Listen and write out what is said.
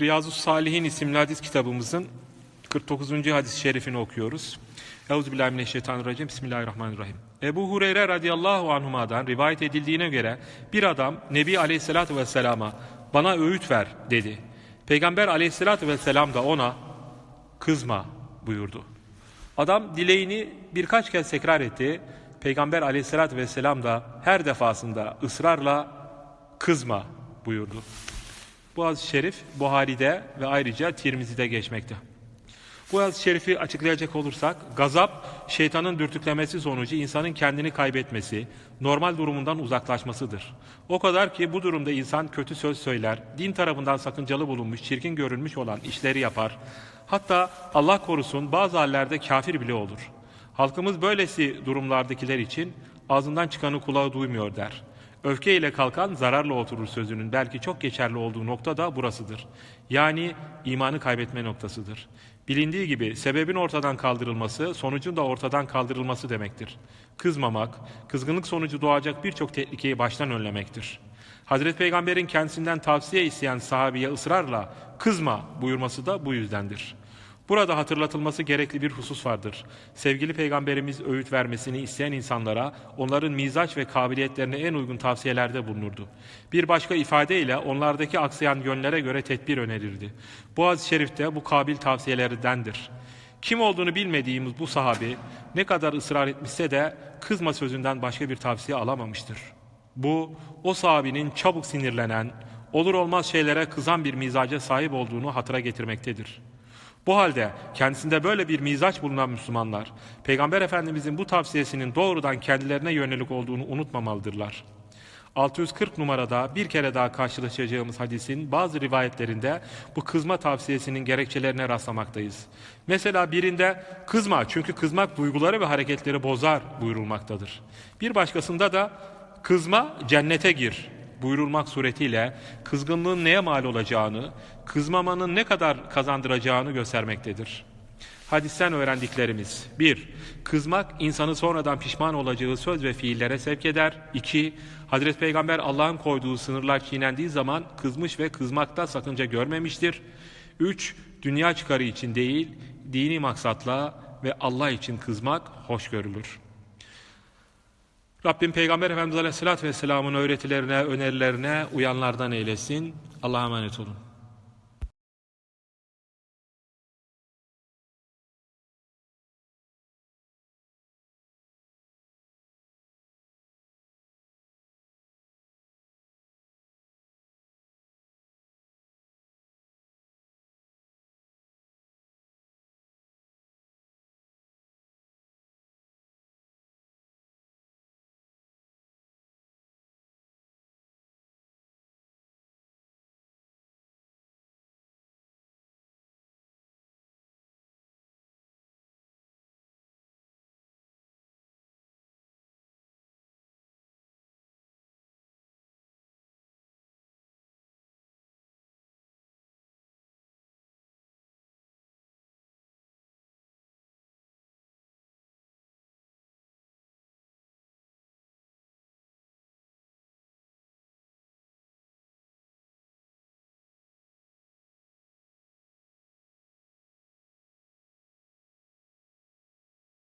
Riyazu Salihin isimli hadis kitabımızın 49. hadis-i şerifini okuyoruz. Euzubillahimineşşeytanirracim. Bismillahirrahmanirrahim. Ebu Hureyre radıyallahu anhuma'dan rivayet edildiğine göre bir adam Nebi aleyhissalatü vesselama bana öğüt ver dedi. Peygamber aleyhissalatü vesselam da ona kızma buyurdu. Adam dileğini birkaç kez tekrar etti. Peygamber aleyhissalatü vesselam da her defasında ısrarla kızma buyurdu. Bu hadis-i şerif Buhari'de ve ayrıca Tirmizi'de geçmekte. Bu hadis-i şerifi açıklayacak olursak, gazap, şeytanın dürtüklemesi sonucu insanın kendini kaybetmesi, normal durumundan uzaklaşmasıdır. O kadar ki bu durumda insan kötü söz söyler, din tarafından sakıncalı bulunmuş, çirkin görülmüş olan işleri yapar. Hatta Allah korusun bazı hallerde kafir bile olur. Halkımız böylesi durumlardakiler için ağzından çıkanı kulağı duymuyor der. Öfke ile kalkan zararla oturur sözünün belki çok geçerli olduğu nokta da burasıdır. Yani imanı kaybetme noktasıdır. Bilindiği gibi sebebin ortadan kaldırılması, sonucun da ortadan kaldırılması demektir. Kızmamak, kızgınlık sonucu doğacak birçok tehlikeyi baştan önlemektir. Hazreti Peygamber'in kendisinden tavsiye isteyen sahabiye ısrarla kızma buyurması da bu yüzdendir. Burada hatırlatılması gerekli bir husus vardır. Sevgili Peygamberimiz öğüt vermesini isteyen insanlara onların mizaç ve kabiliyetlerine en uygun tavsiyelerde bulunurdu. Bir başka ifadeyle onlardaki aksayan yönlere göre tedbir önerirdi. Hadis-i şerifte bu kabil tavsiyelerindendir. Kim olduğunu bilmediğimiz bu sahabi ne kadar ısrar etmişse de kızma sözünden başka bir tavsiye alamamıştır. Bu o sahabinin çabuk sinirlenen, olur olmaz şeylere kızan bir mizaca sahip olduğunu hatıra getirmektedir. Bu halde kendisinde böyle bir mizaç bulunan Müslümanlar, Peygamber Efendimizin bu tavsiyesinin doğrudan kendilerine yönelik olduğunu unutmamalıdırlar. 640 numarada bir kere daha karşılaşacağımız hadisin bazı rivayetlerinde bu kızma tavsiyesinin gerekçelerine rastlamaktayız. Mesela birinde kızma çünkü kızmak duyguları ve hareketleri bozar buyurulmaktadır. Bir başkasında da kızma cennete gir buyurulmak suretiyle kızgınlığın neye mal olacağını, kızmamanın ne kadar kazandıracağını göstermektedir. Hadisten öğrendiklerimiz 1. Kızmak insanı sonradan pişman olacağı söz ve fiillere sevk eder. 2. Hazreti Peygamber Allah'ın koyduğu sınırlar çiğnendiği zaman kızmış ve kızmakta sakınca görmemiştir. 3. Dünya çıkarı için değil, dini maksatla ve Allah için kızmak hoş görülür. Rabbim Peygamber Efendimiz Aleyhisselatü Vesselam'ın öğretilerine, önerilerine uyanlardan eylesin. Allah'a emanet olun.